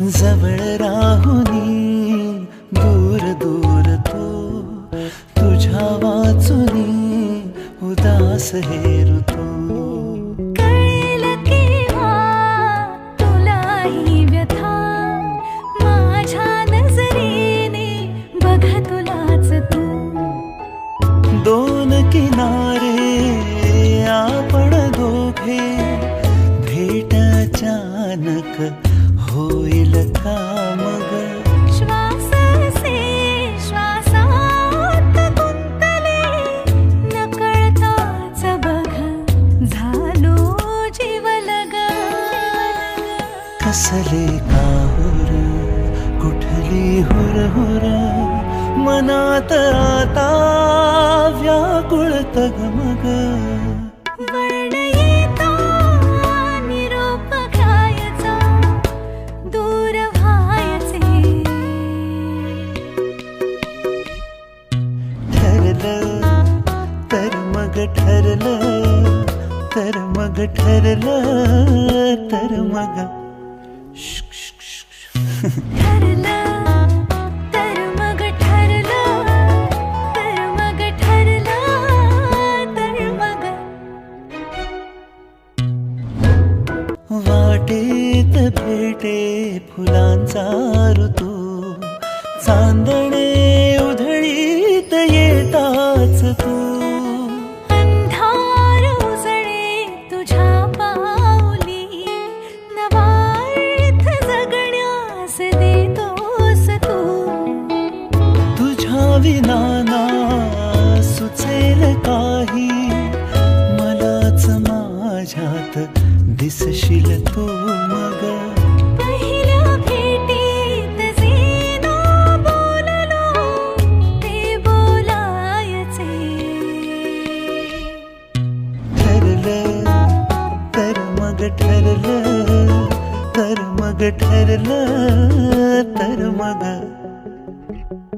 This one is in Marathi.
जवळ राहुनी दूर दूर तो तुझ्या वाचुनी उदास हेरुतो कळेल केव्हा तुलाही व्यथा माझ्या नजरेने बघ तुलाच तू. दोन किनारे होईल का मग? श्वासाचे श्वासात गुंतले नकळताच बघ झालो जीवलग. कसले काहुर कुठली हुर हुर मनात आता व्याकुळत मग? ठरलं तर मग ठरलं तर मग ठरलं तर मग ठरलं तर मग ठरलं तर मग ठरलं तर मग वाटेत भेटे फुलांचा ऋतू चांदणे विनाना सुचेल काही. मलाच माझ्यात दिसशील तू मग ठरलं तर मग ठरलं तर मग